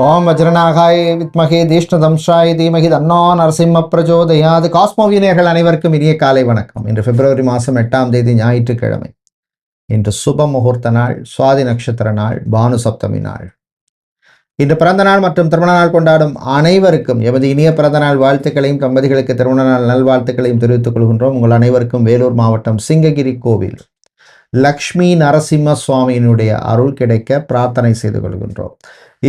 ஓம் வஜ்ரநாகாய் வித்மகே தீஷ்ணதம்ஷாய தீமகி தன்னோ நரசிம்ம பிரஜோதயாது. காஸ்மோவினியர்கள் அனைவருக்கும் இனிய காலை வணக்கம். இன்று பிப்ரவரி மாதம் எட்டாம் தேதி ஞாயிற்றுக்கிழமை. இன்று சுப முகூர்த்த நாள் சுவாதி நட்சத்திர நாள் பானு சப்தமி நாள். இன்று பிறந்த நாள் மற்றும் திருமண நாள் கொண்டாடும் அனைவருக்கும் எமது இனிய பிறந்த நாள் வாழ்த்துக்களையும் தம்பதிகளுக்கு திருமண நாள் நல்வாழ்த்துக்களையும் தெரிவித்துக் கொள்கின்றோம். உங்கள் அனைவருக்கும் வேலூர் மாவட்டம் சிங்ககிரி கோவில் லக்ஷ்மி நரசிம்ம சுவாமியினுடைய அருள் கிடைக்க பிரார்த்தனை செய்து கொள்கின்றோம்.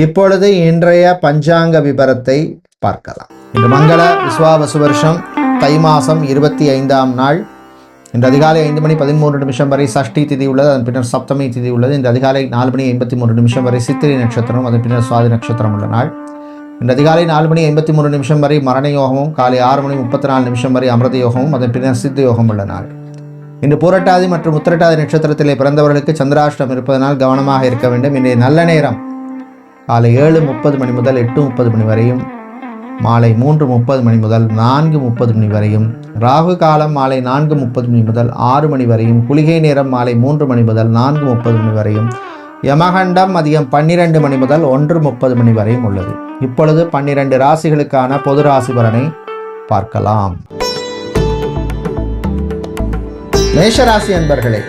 இப்பொழுது இன்றைய பஞ்சாங்க விபரத்தை பார்க்கலாம். இன்று மங்கள விஸ்வாவசு வருஷம் தை மாதம் இருபத்தி ஐந்தாம் நாள். இன்று அதிகாலை ஐந்து மணி பதிமூன்று நிமிஷம் வரை சஷ்டி திதி உள்ளது அதன் பின்னர் சப்தமி திதி உள்ளது. இந்த அதிகாலை நாலு மணி ஐம்பத்தி மூன்று நிமிஷம் வரை சித்திரை நட்சத்திரம் அதன் பின்னர் சுவாதி நட்சத்திரம் உள்ள நாள். இன்று அதிகாலை நாலு மணி ஐம்பத்தி மூணு நிமிஷம் வரை மரண யோகமும் காலை ஆறு மணி முப்பத்தி நாலு நிமிஷம் வரை அமிர்த யோகமும் அதன் பின்னர் சித்த யோகம் உள்ள நாள். இன்று பூரட்டாதி மற்றும் உத்திரட்டாதி நட்சத்திரத்திலே பிறந்தவர்களுக்கு சந்திராஷ்டம் இருப்பதனால் கவனமாக இருக்க வேண்டும். இன்றைய நல்ல நேரம் காலை ஏழு முப்பது மணி முதல் எட்டு முப்பது மணி வரையும் மாலை மூன்று முப்பது மணி முதல் நான்கு முப்பது மணி வரையும் ராகு காலம் மாலை நான்கு முப்பது மணி முதல் ஆறு மணி வரையும் குளிகை நேரம் மாலை மூன்று மணி முதல் நான்கு முப்பது மணி வரையும் யமகண்டம் மதியம் பன்னிரண்டு மணி முதல் ஒன்று முப்பது மணி வரையும் உள்ளது. இப்பொழுது பன்னிரண்டு ராசிகளுக்கான பொது ராசி பலனை பார்க்கலாம். மேஷராசி அன்பர்களே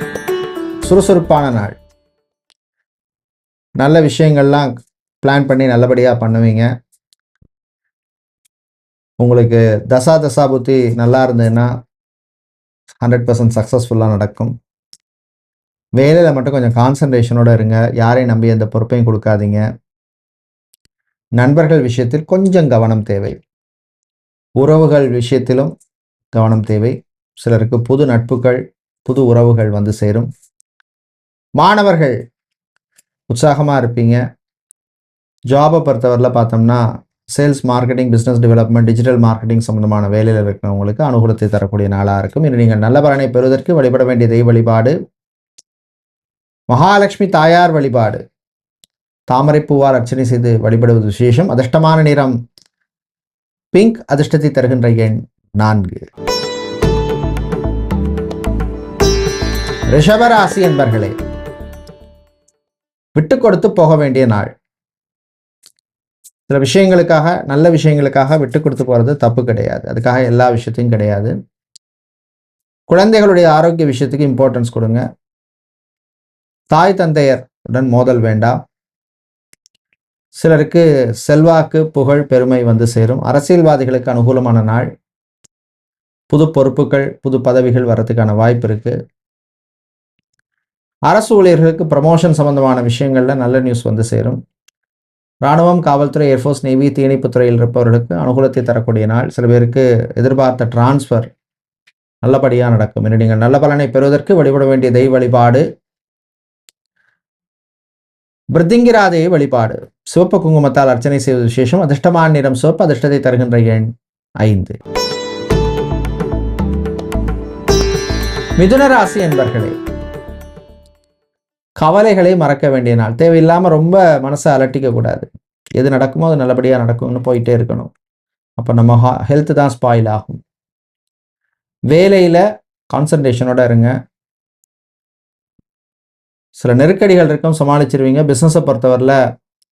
சுறுசுறுப்பான நாள். நல்ல விஷயங்கள்லாம் பிளான் பண்ணி நல்லபடியாக பண்ணுவீங்க. உங்களுக்கு தசா தசா புத்தி நல்லா இருந்ததுன்னா ஹண்ட்ரட் பர்சன்ட் சக்ஸஸ்ஃபுல்லாக நடக்கும். வேலையில் மட்டும் கொஞ்சம் கான்சன்ட்ரேஷனோடு இருங்க. யாரையும் நம்பி எந்த பொறுப்பையும் கொடுக்காதீங்க. நண்பர்கள் விஷயத்தில் கொஞ்சம் கவனம் தேவை. உறவுகள் விஷயத்திலும் கவனம் தேவை. சிலருக்கு புது நட்புகள் புது உறவுகள் வந்து சேரும். மாணவர்கள் உற்சாகமாக இருப்பீங்க. ஜாபை பொறுத்தவரையில் பார்த்தோம்னா sales marketing business development digital marketing சம்மந்தமான வேலையில் இருக்கிறவங்களுக்கு அனுகூலத்தை தரக்கூடிய நாளாக இருக்கும். இன்று நீங்கள் நல்ல பலனை பெறுவதற்கு வழிபட வேண்டிய தெய்வ வழிபாடு. மகாலட்சுமி தாயார் வழிபாடு. தாமரைப்பூவார் அர்ச்சனை செய்து வழிபடுவது விசேஷம். அதிர்ஷ்டமான நிறம். பிங்க் அதிர்ஷ்டத்தை தருகின்ற எண் நான்கு. ரிஷபராசி என்பர்களே விட்டு கொடுத்து போக வேண்டிய நாள். சில விஷயங்களுக்காக நல்ல விஷயங்களுக்காக விட்டு கொடுத்து போகிறது தப்பு கிடையாது. அதுக்காக எல்லா விஷயத்தையும் கிடையாது. குழந்தைகளுடைய ஆரோக்கிய விஷயத்துக்கு இம்பார்ட்டன்ஸ் கொடுங்க. தாய் தந்தையர் உடன் மோதல் வேண்டாம். சிலருக்கு செல்வாக்கு புகழ் பெருமை வந்து சேரும். அரசியல்வாதிகளுக்கு அனுகூலமான நாள். புது பொறுப்புகள் புது பதவிகள் வர்றதுக்கான வாய்ப்பு இருக்கு. அரசு ஊழியர்களுக்கு ப்ரமோஷன் சம்பந்தமான விஷயங்களில் நல்ல நியூஸ் வந்து சேரும். இராணுவம் காவல்துறை ஏர்ஃபோர்ஸ் நேவி தீயணைப்பு துறையில் இருப்பவர்களுக்கு அனுகூலத்தை தரக்கூடிய நாள். சில பேருக்கு எதிர்பார்த்த டிரான்ஸ்ஃபர் நல்லபடியாக நடக்கும். இன்று நீங்கள் நல்ல பலனை பெறுவதற்கு வழிபட வேண்டிய தெய்வ வழிபாடு. பிருத்திங்கிராதையை வழிபாடு. சிவப்பு குங்குமத்தால் அர்ச்சனை செய்வது விசேஷம். அதிர்ஷ்டமான நிறம் சிவப்பு அதிர்ஷ்டத்தை தருகின்ற எண் ஐந்து. மிதுன ராசி என்பர்களே கவலைகளை மறக்க வேண்டிய நாள். தேவையில்லாமல் ரொம்ப மனசை அலட்டிக்க கூடாது. எது நடக்குமோ அது நல்லபடியாக நடக்கும்னு போயிட்டே இருக்கணும். அப்போ நம்ம ஹெல்த் தான் ஸ்பாயில் ஆகும். வேலையில் கான்சன்ட்ரேஷனோட இருங்க. சில நெருக்கடிகள் இருக்கும் சமாளிச்சிருவீங்க. பிஸ்னஸை பொறுத்தவரையில்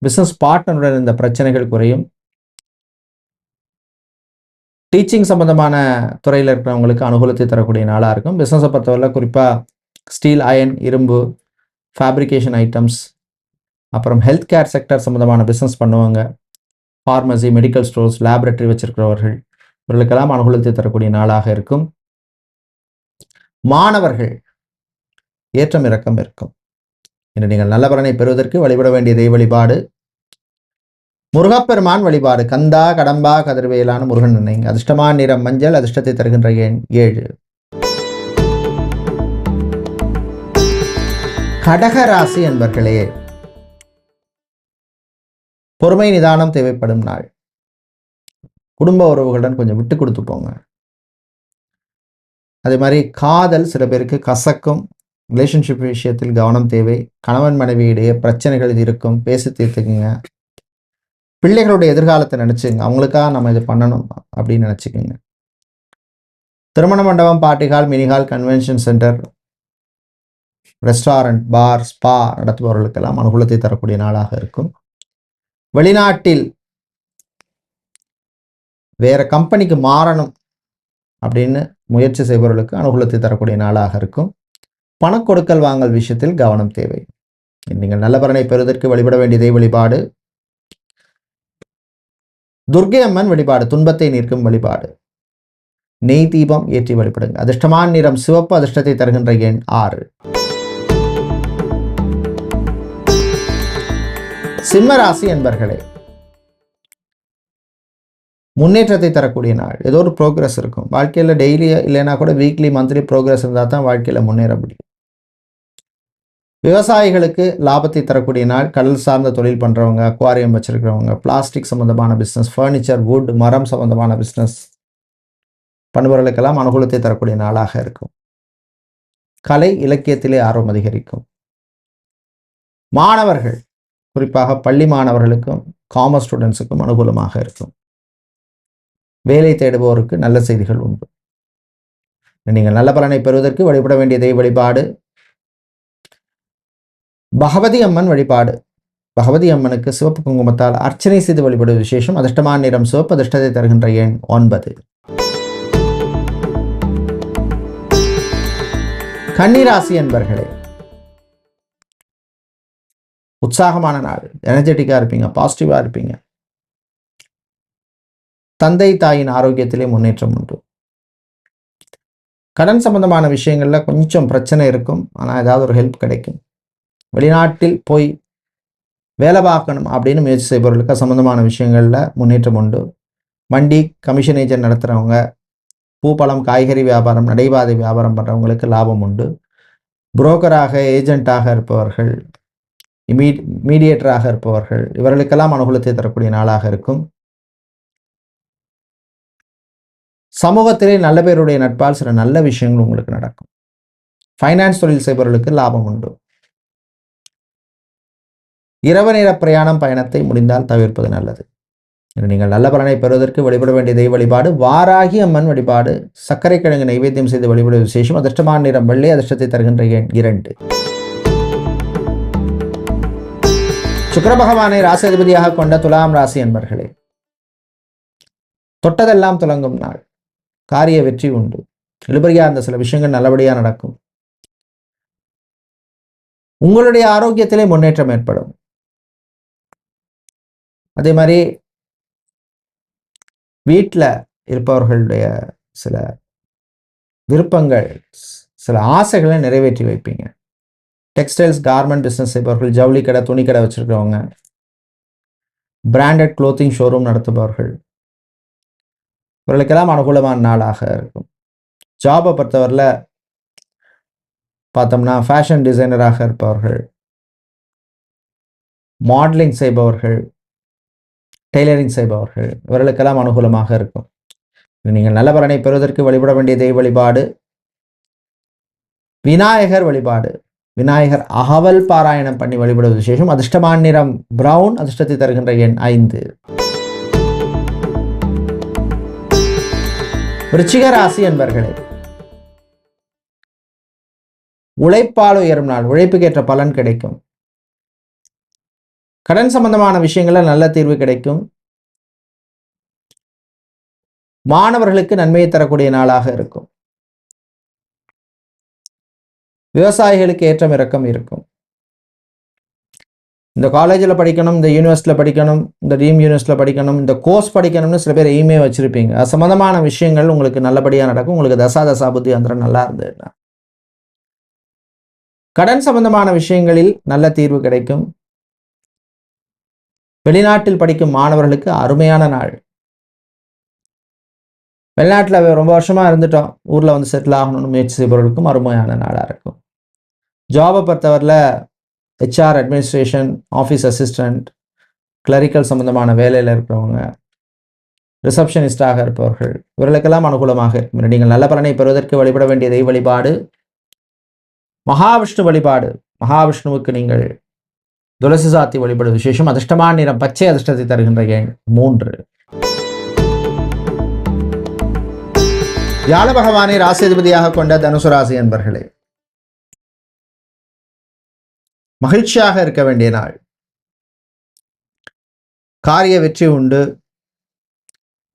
பிஸ்னஸ் பார்ட்னருடன் இந்த பிரச்சனைகள் குறையும். டீச்சிங் சம்பந்தமான துறையில் இருக்கிறவங்களுக்கு அனுகூலத்தை தரக்கூடிய நாளாக இருக்கும். பிஸ்னஸை பொறுத்தவரையில் குறிப்பாக ஸ்டீல் அயன் இரும்பு ஃபேப்ரிகேஷன் ஐட்டம்ஸ் அப்புறம் ஹெல்த் கேர் செக்டர் சம்மந்தமான பிஸ்னஸ் பண்ணுவாங்க. ஃபார்மசி மெடிக்கல் ஸ்டோர்ஸ் லேபரட்டரி வச்சிருக்கிறவர்கள் இவர்களுக்கெல்லாம் அனுகூலத்தை தரக்கூடிய நாளாக இருக்கும். மாணவர்கள் ஏற்றம் இறக்கம் இருக்கும். இன்று நீங்கள் நல்ல பலனை பெறுவதற்கு வழிபட வேண்டிய தெய்வ வழிபாடு. முருகப்பெருமான் வழிபாடு. கந்தா கடம்பா கதிர்வேலான முருகன் நினைங்க. அதிர்ஷ்டமான நிறம் மஞ்சள் அதிர்ஷ்டத்தை தருகின்ற எண் ஏழு. கடகராசி என்பர்களே பொறுமை நிதானம் தேவைப்படும் நாள். குடும்ப உறவுகளுடன் கொஞ்சம் விட்டு கொடுத்து போங்க. அதே மாதிரி காதல் சில பேருக்கு கசக்கும் ரிலேஷன்ஷிப் விஷயத்தில் கவனம் தேவை கணவன் மனைவி இடையே பிரச்சனைகள் இருக்கும் பேசி தீர்த்துக்குங்க. பிள்ளைகளுடைய எதிர்காலத்தை நினச்சிங்க அவங்களுக்காக நம்ம இது பண்ணணும் அப்படின்னு நினச்சிக்கோங்க. திருமண மண்டபம் party hall mini hall convention centre restaurant bar spa நடத்துபவர்களுக்கெல்லாம் அனுகூலத்தை தரக்கூடிய நாளாக இருக்கும். வெளிநாட்டில் வேற கம்பெனிக்கு மாறணும் அப்படின்னு முயற்சி செய்பவர்களுக்கு அனுகூலத்தை தரக்கூடிய நாளாக இருக்கும். பணக்கொடுக்கல் வாங்கல் விஷயத்தில் கவனம் தேவை. நீங்கள் நல்ல பலனை பெறுவதற்கு வழிபட வேண்டியதை வழிபாடு. துர்கை அம்மன் வழிபாடு துன்பத்தை நிற்கும் வழிபாடு. நெய் தீபம் ஏற்றி வழிபடுங்க அதிர்ஷ்டமான நிறம் சிவப்பு அதிர்ஷ்டத்தை தருகின்ற எண் ஆறு. சிம்மராசி என்பர்களே முன்னேற்றத்தை தரக்கூடிய நாள். ஏதோ ஒரு ப்ரோக்ரஸ் இருக்கும். வாழ்க்கையில் டெய்லி இல்லைன்னா கூட வீக்லி மந்த்லி ப்ரோக்ரஸ் இருந்தால் தான் வாழ்க்கையில் முன்னேற முடியும். விவசாயிகளுக்கு லாபத்தை தரக்கூடிய நாள். கடல் சார்ந்த தொழில் பண்ணுறவங்க அக்வாரியம் வச்சுருக்கிறவங்க பிளாஸ்டிக் சம்மந்தமான பிஸ்னஸ் ஃபர்னிச்சர் வுட் மரம் சம்மந்தமான பிஸ்னஸ் பண்ணுபவர்களுக்கெல்லாம் அனுகூலத்தை தரக்கூடிய நாளாக இருக்கும். கலை இலக்கியத்திலே ஆர்வம் அதிகரிக்கும். மாணவர்கள் குறிப்பாக பள்ளி மாணவர்களுக்கும் காமர்ஸ் ஸ்டூடெண்ட்ஸுக்கும் அனுகூலமாக இருக்கும். வேலை தேடுபவருக்கு நல்ல செய்திகள் உண்டு. நீங்கள் நல்ல பலனை பெறுவதற்கு வழிபட வேண்டிய தெய்வ வழிபாடு. பகவதி அம்மன் வழிபாடு. பகவதி அம்மனுக்கு சிவப்பு குங்குமத்தால் அர்ச்சனை செய்து வழிபடுவது விசேஷம் அதிர்ஷ்டமான நிறம் சிவப்பு அதிர்ஷ்டத்தை தருகின்ற எண் ஒன்பது. கன்னிராசி என்பர்களே உற்சாகமான நாள். எனர்ஜெட்டிக்காக இருப்பீங்க பாசிட்டிவாக இருப்பீங்க. தந்தை தாயின் ஆரோக்கியத்திலே முன்னேற்றம் உண்டு. கடன் சம்பந்தமான விஷயங்களில் கொஞ்சம் பிரச்சனை இருக்கும். ஆனால் ஏதாவது ஒரு ஹெல்ப் கிடைக்கும். வெளிநாட்டில் போய் வேலை பார்க்கணும் அப்படின்னு முயற்சி செய்பவர்களுக்கு சம்மந்தமான விஷயங்களில் முன்னேற்றம் உண்டு. வண்டி கமிஷன் ஏஜென்ட் நடத்துகிறவங்க பூ பழம் காய்கறி வியாபாரம் நடைபாதை வியாபாரம் பண்ணுறவங்களுக்கு லாபம் உண்டு. புரோக்கராக ஏஜென்ட்டாக இருப்பவர்கள் இமீ மீடியேட்டராக இருப்பவர்கள். இவர்களுக்கெல்லாம் அனுகூலத்தை தரக்கூடிய நாளாக இருக்கும். சமூகத்திலே நல்ல பேருடைய நட்பால் சில நல்ல விஷயங்கள் உங்களுக்கு நடக்கும். ஃபைனான்ஸ் தொழில் செய்பவர்களுக்கு லாபம் உண்டு. இரவு நேர பிரயாணம் பயணத்தை முடிந்தால் தவிர்ப்பது நல்லது. நீங்கள் நல்ல பலனை பெறுவதற்கு வழிபட வேண்டிய தெய்வ வழிபாடு வாராகி அம்மன் வழிபாடு சர்க்கரை கிழங்கு நைவேத்தியம் செய்து வழிபட விசேஷம் அதிர்ஷ்டமான நிறம் வெள்ளை அதிர்ஷ்டத்தை தருகின்ற எண் இரண்டு. சுக்கர பகவானை ராசிதிபதியாக கொண்ட துலாம் ராசி என்பர்களே தொட்டதெல்லாம் துலங்கும் நாள். காரிய வெற்றி உண்டு. இழுபறியா அந்த சில விஷயங்கள் நல்லபடியா நடக்கும். உங்களுடைய ஆரோக்கியத்திலே முன்னேற்றம் ஏற்படும். அதே மாதிரி வீட்டில் இருப்பவர்களுடைய சில விருப்பங்கள் சில ஆசைகளை நிறைவேற்றி வைப்பீங்க. டெக்ஸ்டைல்ஸ் கார்மெண்ட் பிஸ்னஸ் செய்பவர்கள் ஜவுளி கடை துணி கடை வச்சுருக்கிறவங்க பிராண்டட் க்ளோத்திங் ஷோரூம் நடத்துபவர்கள். இவர்களுக்கெல்லாம் அனுகூலமான நாளாக இருக்கும். ஜாபை பொறுத்தவரையில் பார்த்தோம்னா ஃபேஷன் டிசைனராக இருப்பவர்கள் மாடலிங் செய்பவர்கள் டெய்லரிங் செய்பவர்கள் இவர்களுக்கெல்லாம் அனுகூலமாக இருக்கும். நீங்கள் நல்ல பலனை பெறுவதற்கு வழிபட வேண்டிய தெய்வ வழிபாடு விநாயகர் வழிபாடு. விநாயகர் அகவல் பாராயணம் பண்ணி வழிபடுவது விசேஷம். அதிர்ஷ்டமான நிறம் பிரவுன் அதிர்ஷ்டத்தை தருகின்ற எண் ஐந்து. விருச்சிக ராசி என்பர்களே உழைப்பால் உயரும் நாள் உழைப்புக்கேற்ற பலன் கிடைக்கும். கடன் சம்பந்தமான விஷயங்களில் நல்ல தீர்வு கிடைக்கும். மாணவர்களுக்கு நன்மையை தரக்கூடிய நாளாக இருக்கும். விவசாயிகளுக்கு ஏற்றம் இறக்கம் இருக்கும். இந்த காலேஜில் படிக்கணும் இந்த யூனிவர்சிட்டியில் படிக்கணும் இந்த டீம் யூனிவர்சிட்டியில் படிக்கணும் இந்த கோர்ஸ் படிக்கணும்னு சில பேர் எய்மே வச்சுருப்பீங்க. அது சம்மந்தமான விஷயங்கள் உங்களுக்கு நல்லபடியாக நடக்கும். உங்களுக்கு தசா தசா புத்தி அந்தரம் நல்லா இருந்ததுன்னா. கடன் சம்பந்தமான விஷயங்களில் நல்ல தீர்வு கிடைக்கும். வெளிநாட்டில் படிக்கும் மாணவர்களுக்கு அருமையான நாள். வெளிநாட்டில் ரொம்ப வருஷமாக இருந்துட்டோம். ஊரில் வந்து செட்டில் ஆகணும்னு முயற்சி செய்பவர்களுக்கும் அருமையான நாளாக இருக்கும். ஜாபை பொறுத்தவரில் HR administration office assistant clerical சம்மந்தமான வேலையில் இருக்கிறவங்க ரிசப்ஷனிஸ்டாக இருப்பவர்கள் இவர்களுக்கெல்லாம் அனுகூலமாக இருக்கும். நீங்கள் நல்ல பலனை பெறுவதற்கு வழிபட வேண்டிய தெய்வ வழிபாடு மகாவிஷ்ணு வழிபாடு. மகாவிஷ்ணுவுக்கு நீங்கள் துளசி சாத்தி வழிபடு விசேஷம். அதிர்ஷ்டமான நிறம் பச்சை அதிர்ஷ்டத்தை தருகின்ற எண் மூன்று. வியாழ பகவானை ராசிதிபதியாக கொண்ட தனுசு ராசி என்பர்களே மகிழ்ச்சியாக இருக்க வேண்டிய நாள். காரிய வெற்றி உண்டு.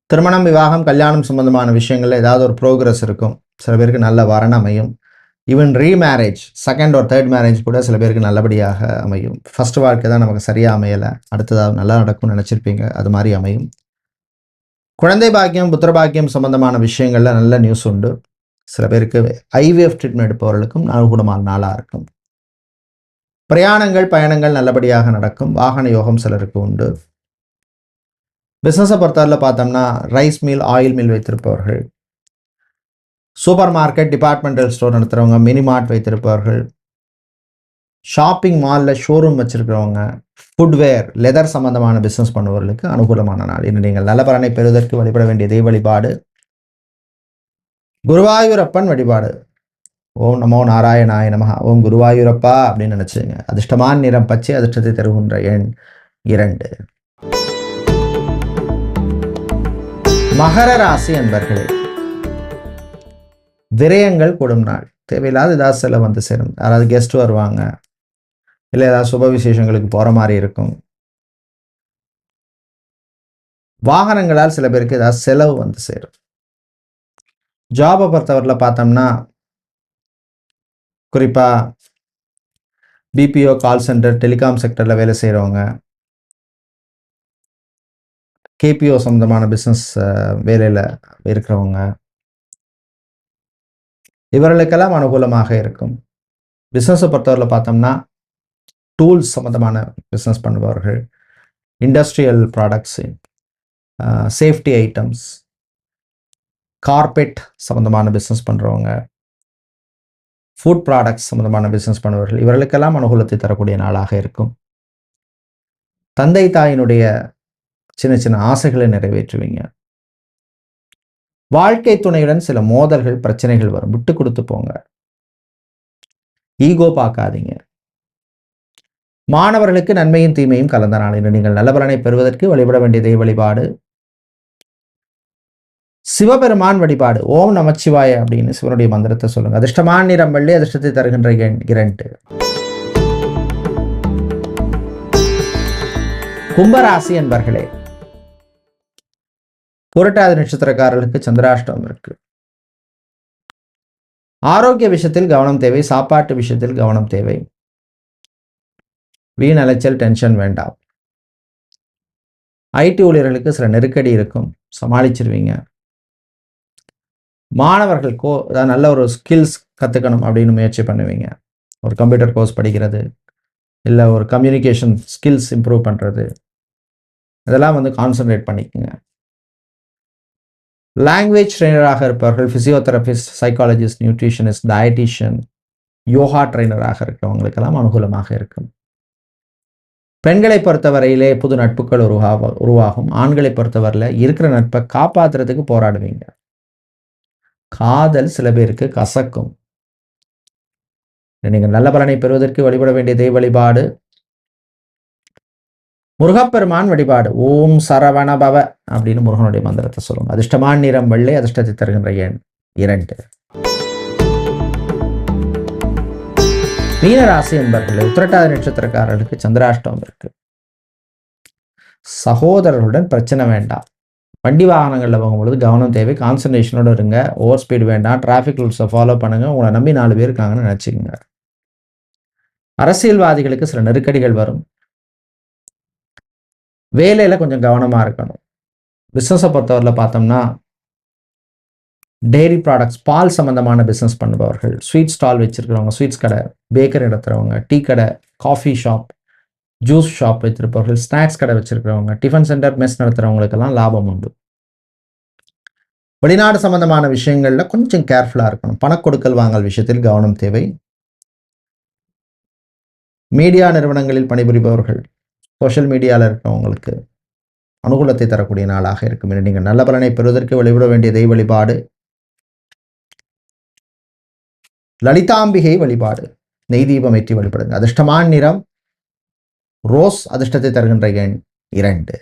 திருமணம் விவாகம் கல்யாணம் சம்பந்தமான விஷயங்களில் ஏதாவது ஒரு ப்ரோக்ரஸ் இருக்கும். சில பேருக்கு நல்ல வரன் அமையும். ஈவன் ரீமேரேஜ் செகண்ட் ஒரு தேர்ட் மேரேஜ் கூட சில பேருக்கு நல்லபடியாக அமையும். ஃபர்ஸ்ட் வாழ்க்கை தான் நமக்கு சரியாக அமையலை. அடுத்ததாவது நல்லா நடக்கும்னு நினச்சிருப்பீங்க. அது மாதிரி அமையும். குழந்தை பாக்கியம் புத்திர பாக்கியம் சம்பந்தமான விஷயங்களில் நல்ல நியூஸ் உண்டு. சில பேருக்கு ஐவிஎஃப் ட்ரீட்மெண்ட் எடுப்பவர்களுக்கும் அனுகூலமான நாளாக இருக்கும். பிரயாணங்கள் பயணங்கள் நல்லபடியாக நடக்கும். வாகன யோகம் சிலருக்கு உண்டு. பிஸ்னஸை பொறுத்தவரையில் பார்த்தோம்னா ரைஸ் மில் ஆயில் மில் வைத்திருப்பவர்கள். சூப்பர் மார்க்கெட் டிபார்ட்மெண்டல் ஸ்டோர் நடத்துகிறவங்க மினி மார்ட் வைத்திருப்பவர்கள். ஷாப்பிங் மாலில் ஷோரூம் வச்சுருக்கிறவங்க. ஃபுட்வேர் லெதர் சம்பந்தமான பிஸ்னஸ் பண்ணுபவர்களுக்கு அனுகூலமான நாள். இன்று நீங்கள் நல்ல பலனை பெறுவதற்கு வழிபட வேண்டிய தெய்வ வழிபாடு. குருவாயூரப்பன் வழிபாடு. ஓம் நமோ நாராயணாய நமஹ. ஓம் குருவாயூரப்பா அப்படின்னு நினச்சிங்க. அதிர்ஷ்டமான நிறம் பச்சை அதிர்ஷ்டத்தை தருகின்ற எண் இரண்டு. மகர ராசி என்பர்களே விரயங்கள் கூடும் நாள். தேவையில்லாத ஏதாவது செலவு வந்து சேரும். யாராவது கெஸ்ட் வருவாங்க. இல்லை ஏதாவது சுப விசேஷங்களுக்கு போகிற மாதிரி இருக்கும். வாகனங்களால் சில பேருக்கு ஏதாவது செலவு வந்து சேரும். ஜாபை பொறுத்தவரையில் பார்த்தோம்னா குறிப்பாக பிபிஓ கால் சென்டர் டெலிகாம் செக்டரில் வேலை செய்கிறவங்க கேபிஓ சம்மந்தமான பிஸ்னஸ் வேலையில் இருக்கிறவங்க இவர்களுக்கெல்லாம் அனுகூலமாக இருக்கும். பிஸ்னஸை பொறுத்தவரையில் பார்த்தோம்னா டூல்ஸ் சம்மந்தமான business பண்ணுபவர்கள் industrial products safety items carpet சம்மந்தமான பிஸ்னஸ் பண்ணுறவங்க ஃபுட் ப்ராடக்ட்ஸ் சம்மந்தமான பிஸ்னஸ் பண்ணுபவர்கள் இவர்களுக்கெல்லாம் அனுகூலத்தை தரக்கூடிய நாளாக இருக்கும். தந்தை தாயினுடைய சின்ன சின்ன ஆசைகளை நிறைவேற்றுவீங்க. வாழ்க்கை துணையுடன் சில மோதல்கள் பிரச்சனைகள் வரும். விட்டு கொடுத்து போங்க. ஈகோ பார்க்காதீங்க மாணவர்களுக்கு நன்மையும் தீமையும் கலந்த நாள் என்று நீங்கள் நல்ல பலனை பெறுவதற்கு வழிபட வேண்டிய தெய்வ வழிபாடு. சிவபெருமான் வழிபாடு. ஓம் நமச்சிவாய அப்படின்னு சிவனுடைய மந்திரத்தை சொல்லுங்க. அதிர்ஷ்டமான நிறம் வெள்ளி அதிர்ஷ்டத்தை தருகின்ற எண் கும்பராசி என்பர்களே புரட்டாதி நட்சத்திரக்காரர்களுக்கு சந்திராஷ்டம் இருக்கு. ஆரோக்கிய விஷயத்தில் கவனம் தேவை சாப்பாட்டு விஷயத்தில் கவனம் தேவை. வீண் அலைச்சல் டென்ஷன் வேண்டாம். ஐடி ஊழியர்களுக்கு சில நெருக்கடி இருக்கும். சமாளிச்சிருவீங்க. மாணவர்கள் கோ அதாவது நல்ல ஒரு ஸ்கில்ஸ் கற்றுக்கணும் அப்படின்னு முயற்சி பண்ணுவீங்க. ஒரு கம்ப்யூட்டர் கோர்ஸ் படிக்கிறது இல்லை ஒரு கம்யூனிகேஷன் ஸ்கில்ஸ் இம்ப்ரூவ் பண்ணுறது இதெல்லாம் வந்து கான்சன்ட்ரேட் பண்ணிக்கோங்க. லாங்குவேஜ் ட்ரெயினராக இருப்பவர்கள் physiotherapist psychologist nutritionist dietitian yoga ட்ரெயினராக இருக்கிறவங்களுக்கெல்லாம் அனுகூலமாக இருக்கும். பெண்களை பொறுத்தவரையிலே புது நட்புகள் உருவாக உருவாகும். ஆண்களை பொறுத்தவரையில் இருக்கிற நட்பை காப்பாற்றுறதுக்கு போராடுவீங்க. காதல் சில பேருக்கு கசக்கும். நீங்கள் நல்ல பலனை பெறுவதற்கு வழிபட வேண்டிய தெய்வ வழிபாடு. முருகப்பெருமான் வழிபாடு. ஓம் சரவண பவ அப்படின்னு முருகனுடைய மந்திரத்தை சொல்லுங்க. அதிர்ஷ்டமான நிறம் வெள்ளை அதிர்ஷ்டத்தை தருகின்ற எண் இரண்டு. மீனராசி என்பவர்களே உத்திரட்டாதி நட்சத்திரக்காரர்களுக்கு சந்திராஷ்டமம் இருக்கு. சகோதரர்களுடன் பிரச்சனை வேண்டாம். வண்டி வாகனங்களில் போகும்பொழுது கவனம் தேவை கான்சன்ட்ரேஷனோட இருங்க. ஓவர் ஸ்பீடு வேண்டாம். டிராஃபிக் ரூல்ஸை ஃபாலோ பண்ணுங்க. உங்களை நம்பி நாலு பேர் இருக்காங்கன்னு நினச்சிக்கோங்க. அரசியல்வாதிகளுக்கு சில நெருக்கடிகள் வரும். வேலையில் கொஞ்சம் கவனமாக இருக்கணும். பிஸ்னஸை பொறுத்தவரையில் பார்த்தோம்னா டெய்ரி ப்ராடக்ட்ஸ் பால் சம்மந்தமான பிஸ்னஸ் பண்ணுபவர்கள் ஸ்வீட் ஸ்டால் வச்சுருக்கிறவங்க ஸ்வீட்ஸ் கடை பேக்கரி நடத்துகிறவங்க டீ கடை காஃபி ஷாப் ஜூஸ் ஷாப் வச்சிருப்பவர்கள் ஸ்நாக்ஸ் கடை வச்சிருக்கிறவங்க டிஃபன் சென்டர் மெஸ் நடத்துகிறவங்களுக்கெல்லாம் லாபம் உண்டு. வெளிநாடு சம்பந்தமான விஷயங்களில் கொஞ்சம் கேர்ஃபுல்லாக இருக்கணும். பணக்கொடுக்கல் வாங்கல் விஷயத்தில் கவனம் தேவை. மீடியா நிறுவனங்களில் பணிபுரிபவர்கள் சோஷியல் மீடியாவில் இருக்கிறவங்களுக்கு அனுகூலத்தை தரக்கூடிய நாளாக இருக்கும். என்று நீங்கள் நல்ல பலனை பெறுவதற்கு வழிபட வேண்டிய தெய்வ வழிபாடு. லலிதாம்பிகை வழிபாடு. நெய் தீபம் ஏற்றி வழிபடுங்க. அதிர்ஷ்டமான நிறம் ரோஸ் அதிர்ஷ்டத்தை தருகின்ற எண் இரண்டு.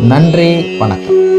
நன்றி வணக்கம்.